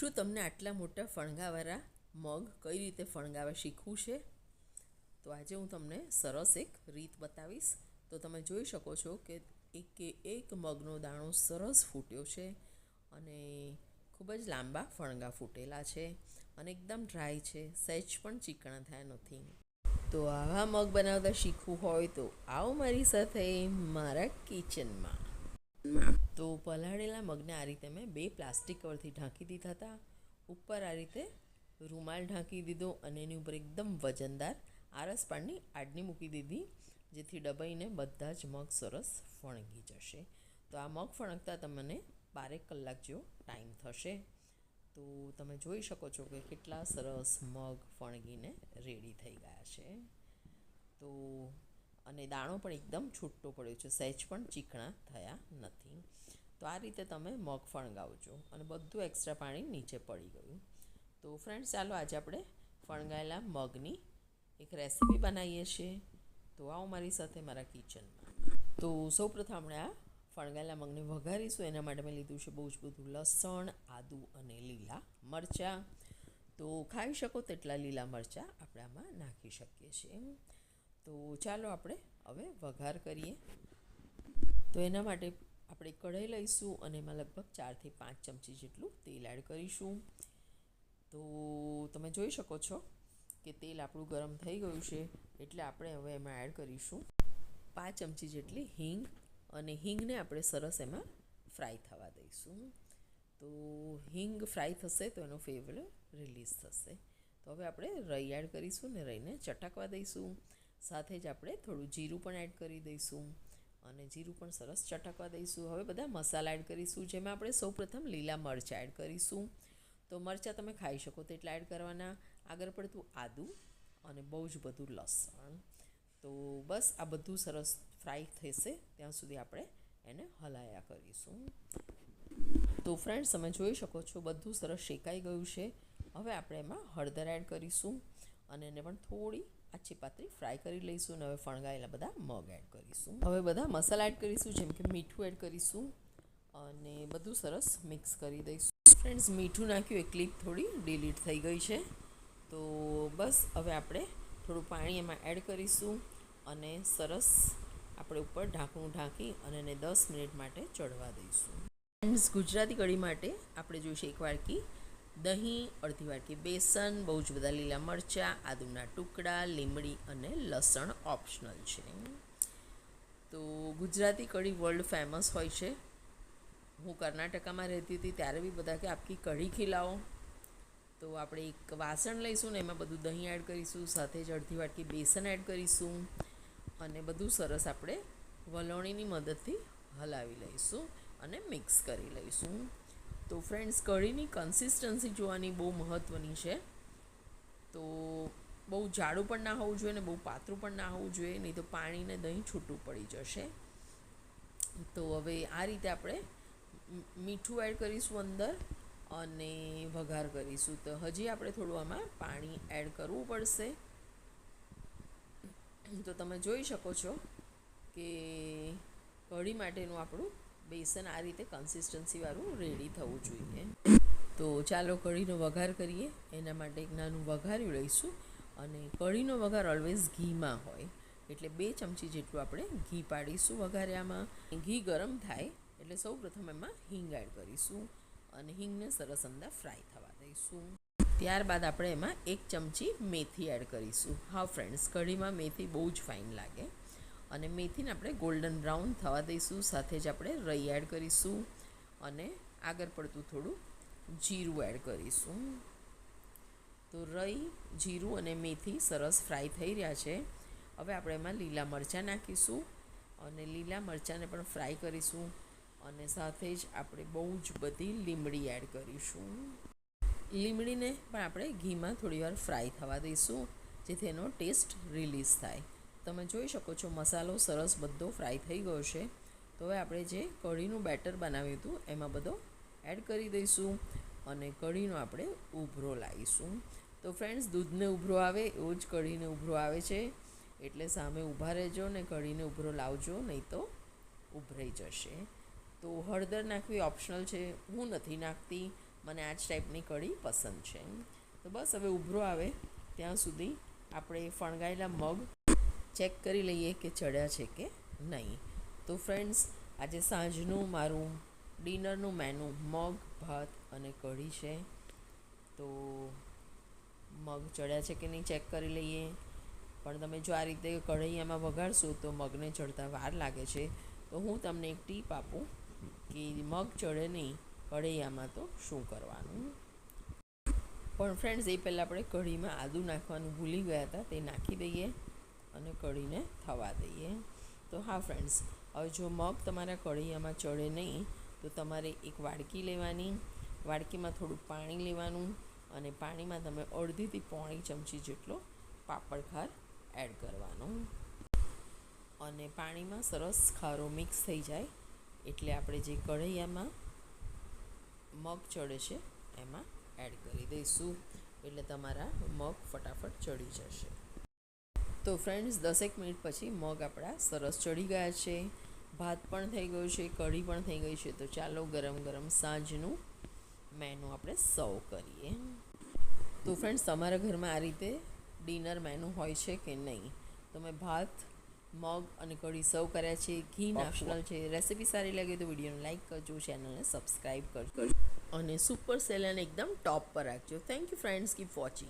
શું તમને આટલા મોટા ફણગાવાળા મગ કઈ રીતે ફણગાવા શીખવું છે? તો આજે હું તમને સરસ એક રીત બતાવીશ. તો તમે જોઈ શકો છો કે એક એક મગનો દાણો સરસ ફૂટ્યો છે અને ખૂબ જ લાંબા ફણગા ફૂટેલા છે અને એકદમ ડ્રાય છે, સહેજ પણ ચીકણા થયા નથી. તો આવા મગ બનાવતા શીખવું હોય તો આવો મારી સાથે મારા કિચનમાં. તો પલાળેલા મગને આ રીતે મેં બે પ્લાસ્ટિક કવરથી ઢાંકી દીધા હતા. ઉપર આ રીતે રૂમાલ ઢાંકી દીધો અને એની ઉપર એકદમ વજનદાર આરસ પાણીની આડની મૂકી દીધી, જેથી ડબાઈને બધા જ મગ સરસ ફણગી જશે. તો આ મગ ફણગતા તમને બારેક કલાક જેવો ટાઈમ થશે. તો તમે જોઈ શકો છો કે કેટલા સરસ મગ ફણગીને રેડી થઈ ગયા છે. તો અને દાણો પણ એકદમ છૂટો પડ્યો છે. સહેજ પણ ચીકણા થયા નથી. તો આ રીતે તમે મગ ફણગાવજો. અને બધું એક્સ્ટ્રા પાણી નીચે પડી ગયું. તો ફ્રેન્ડ્સ ચાલો આજે આપણે ફણગાયેલા મગની એક રેસીપી બનાવીએ છીએ. તો આવો મારી સાથે મારા કિચનમાં તો સૌપ્રથમ આપણે આ ફણગાયેલા મગને વઘારીશું. એના માટે મેં લીધું છે બહુ જ બધું લસણ, આદુ અને લીલા મરચાં. તો ખાઈ શકો તેટલા લીલા મરચાં આપણે આમાં નાખી શકીએ છીએ. તો ચાલો આપણે હવે વઘાર કરીએ. તો એના માટે આપણે કઢાઈ લઈશું અને એમાં લગભગ ચારથી પાંચ ચમચી જેટલું તેલ એડ કરીશું. તો તમે જોઈ શકો છો કે તેલ આપણું ગરમ થઈ ગયું છે, એટલે આપણે હવે એમાં એડ કરીશું પાંચ ચમચી જેટલી હિંગ અને હિંગને આપણે સરસ એમાં ફ્રાય થવા દઈશું. તો હિંગ ફ્રાય થશે તો એનો ફ્લેવર રિલીઝ થશે. તો હવે આપણે રઈ એડ કરીશું ને રઈને ચટકવા દઈશું. સાથે જ આપણે થોડું જીરું પણ એડ કરી દઈશું અને જીરું પણ સરસ ચટકવા દઈશું. હવે બધા મસાલા એડ કરીશું, જેમાં આપણે સૌપ્રથમ લીલા મરચાં એડ કરીશું. તો મરચાં તમે ખાઈ શકો તેટલા એડ કરવાના. આગળ પડતું આદું અને બહુ જ બધું લસણ. તો બસ આ બધું સરસ ફ્રાય થશે, ત્યાં સુધી આપણે એને હલાયા કરીશું. તો ફ્રેન્ડ્સ તમે જોઈ શકો છો બધું સરસ શેકાઈ ગયું છે. હવે આપણે એમાં હળદર એડ કરીશું અને એને પણ થોડી આછી પાતળી ફ્રાય કરી લઈશું અને હવે ફણગાયેલા બધા મગ એડ કરીશું. હવે બધા મસાલા એડ કરીશું, જેમ કે મીઠું એડ કરીશું અને બધું સરસ મિક્સ કરી દઈશું. ફ્રેન્ડ્સ મીઠું નાખ્યું એ ક્લિપ થોડી ડિલીટ થઈ ગઈ છે. તો બસ, હવે આપણે થોડું પાણી એમાં એડ કરીશું અને સરસ આપણે ઉપર ઢાંકણું ઢાંકી અને એને દસ મિનિટ માટે ચડવા દઈશું. ફ્રેન્ડ્સ ગુજરાતી કઢી માટે આપણે જોઈશે એક વાડકી. દહીં, અડધી વાટકી બેસન, બહુ જ બધા લીલા મરચાં, આદુના ટુકડા, લીમડી અને લસણ ઓપ્શનલ છે. તો ગુજરાતી કઢી વર્લ્ડ ફેમસ હોય છે. હું કર્ણાટકામાં રહેતી હતી ત્યારે બી બધા કે આપકી કઢી ખીલાવો. તો આપણે એક વાસણ લઈશું ને એમાં બધું દહીં એડ કરીશું, સાથે જ અડધી વાટકી બેસન એડ કરીશું અને બધું સરસ આપણે વલોણીની મદદથી હલાવી લઈશું અને મિક્સ કરી લઈશું. તો ફ્રેન્ડ્સ કઢીની કન્સિસ્ટન્સી જોવાની બહુ મહત્ત્વની છે. તો બહુ જાડું પણ ના હોવું જોઈએ ને બહુ પાતળું પણ ના હોવું જોઈએ, નહીં તો પાણીને દહીં છૂટું પડી જશે. તો હવે આ રીતે આપણે મીઠું એડ કરીશું અંદર અને વઘાર કરીશું. તો હજી આપણે થોડું આમાં પાણી એડ કરવું પડશે. તો તમે જોઈ શકો છો કે કઢી માટેનું આપણું બેસન આ રીતે કન્સિસ્ટન્સીવાળું રેડી થવું જોઈએ. તો ચાલો કઢીનો વઘાર કરીએ. એના માટે એક નાનું વઘાર્યું લઈશું. અને કઢીનો વઘાર ઓલવેઝ ઘીમાં હોય. એટલે બે ચમચી જેટલું આપણે ઘી પાડીશું વઘાર્યામાં ઘી ગરમ થાય, એટલે સૌ પ્રથમ એમાં હિંગ એડ કરીશું. અને હિંગને સરસ અંદર ફ્રાય થવા દઈશું. ત્યારબાદ આપણે એમાં એક ચમચી મેથી એડ કરીશું. હા ફ્રેન્ડ્સ કઢીમાં મેથી બહુ જ ફાઇન લાગે. અને મેથીને આપણે ગોલ્ડન બ્રાઉન થવા દઈશું, સાથે જ આપણે રઈ એડ કરીશું અને આગળ પડતું થોડું જીરું એડ કરીશું. તો રઈ, જીરું અને મેથી સરસ ફ્રાય થઈ રહ્યા છે. હવે આપણે એમાં લીલા મરચાં નાખીશું અને લીલા મરચાંને પણ ફ્રાય કરીશું અને સાથે જ આપણે બહુ જ બધી લીમડી એડ કરીશું. લીમડીને પણ આપણે ઘીમાં થોડીવાર ફ્રાય થવા દઈશું, જેથી એનો ટેસ્ટ રિલીઝ થાય. તમે જોઈ શકો છો, મસાલો સરસ બધો ફ્રાય થઈ ગયો છે. તો હવે આપણે જે કઢીનું બેટર બનાવ્યું હતું, એમાં બધો એડ કરી દઈશું અને કઢીનો આપણે ઉભરો લાવીશું. તો ફ્રેન્ડ્સ દૂધને ઉભરો આવે, એવો જ કઢીને ઉભરો આવે છે. એટલે સામે ઊભા રહેજો ને કઢીને ઉભરો લાવજો, નહીં તો ઉભરાઈ જશે. તો હળદર નાખવી ઓપ્શનલ છે, હું નથી નાખતી, મને આ જ ટાઈપની કઢી પસંદ છે. તો બસ હવે ઉભરો આવે, ત્યાં સુધી આપણે ફણગાયેલા મગ ચેક કરી લઈએ કે ચડ્યા છે કે નહીં. તો ફ્રેન્ડ્સ આજે સાંજનું મારું ડિનરનું મેનુ મગ, ભાત અને કઢી છે. તો મગ ચડ્યા છે કે નહીં ચેક કરી લઈએ. પણ તમે જો આ રીતે કઢૈયામાં વઘારશો તો મગને ચડતા વાર લાગે છે. તો હું તમને એક ટીપ આપું કે મગ ચડે નહીં કઢૈયામાં તો શું કરવાનું? પણ ફ્રેન્ડ્સ એ પહેલાં આપણે કઢીમાં આદું નાખવાનું ભૂલી ગયા હતા, તે નાખી દઈએ. અને કઢીને થવા દઈએ. તો હા ફ્રેન્ડ્સ હવે જો મગ તમારા કઢૈયામાં ચડે નહીં, તો તમારે એક વાડકી લેવાની. વાડકીમાં થોડું પાણી લેવાનું અને પાણીમાં તમે અડધીથી પોણી ચમચી જેટલો પાપડ ખાર એડ કરવાનો. અને પાણીમાં સરસ ખારો મિક્સ થઈ જાય. એટલે આપણે જે કઢૈયામાં મગ ચડે છે, એમાં એડ કરી દઈશું. એટલે તમારા મગ ફટાફટ ચડી જશે. તો ફ્રેન્ડ્સ દસેક મિનિટ પછી મગ આપણા સરસ ચડી ગયા છે. ભાત પણ થઈ ગયો છે કઢી પણ થઈ ગઈ છે. તો ચાલો ગરમ ગરમ સાંજનું મેનુ આપણે સર્વ કરીએ. તો ફ્રેન્ડ્સ તમારા ઘરમાં આ રીતે ડિનર મેનુ હોય છે કે નહીં? તમે ભાત મગ અને કઢી સર્વ કર્યા છે. ઘી નેશનલ છે. રેસીપી સારી લાગે તો વિડીયોને લાઇક કરજો ચેનલને સબસ્ક્રાઈબ કરજો. અને સુપર સેલને એકદમ ટોપ પર રાખજો. Thank you friends keep watching